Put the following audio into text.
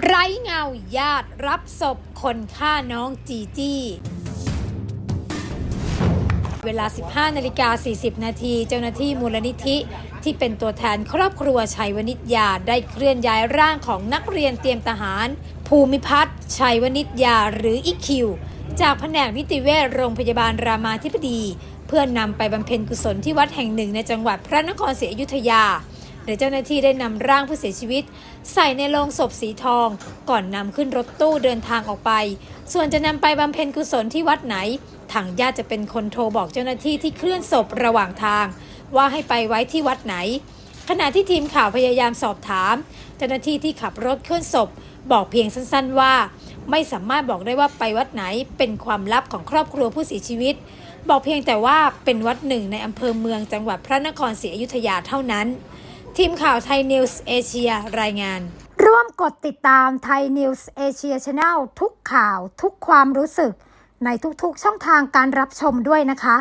ไร้เงาญาติรับศพคนฆ่าน้องจีจี้ เวลา 15นาฬิกา40 นาทีเจ้าหน้าที่มูลนิธิ ที่เป็นตัวแทนครอบครัวชัยวนิตยาได้เคลื่อนย้ายร่างของนักเรียนเตรียมทหาร ภูมิพัฒน์ชัยวนิตยาหรืออีคิว จากแผนกนิติเวชโรงพยาบาลรามาธิบดี เพื่อนนำไปบำเพ็ญกุศลที่วัดแห่งหนึ่งในจังหวัดพระนครศรีอยุธยา โดยเจ้าหน้าที่ได้นำร่างผู้เสียชีวิต ใส่ในโลงศพสีทอง ก่อนนำขึ้นรถตู้เดินทางออกไป ส่วนจะนำไปบำเพ็ญกุศลที่วัดไหน ทางญาติจะเป็นคนโทรบอกเจ้าหน้าที่ที่เคลื่อนศพระหว่างทาง ว่าให้ไปไว้ที่วัดไหน ขณะที่ทีมข่าวพยายามสอบถาม เจ้าหน้าที่ที่ขับรถเคลื่อนศพ บอกเพียงสั้นๆว่า ไม่สามารถบอกได้ว่าไปวัดไหนเป็นความลับของครอบครัวผู้เสียชีวิตบอกเพียงแต่ว่าเป็นวัดหนึ่งในอำเภอเมืองจังหวัดพระนครศรีอยุธยาเท่านั้น ทีมข่าวไทยนิวส์เอเชียรายงาน ร่วมกดติดตามไทยนิวส์เอเชียชาแนลทุกข่าวทุกความรู้สึก ในทุกๆช่องทางการรับชมด้วยนะคะ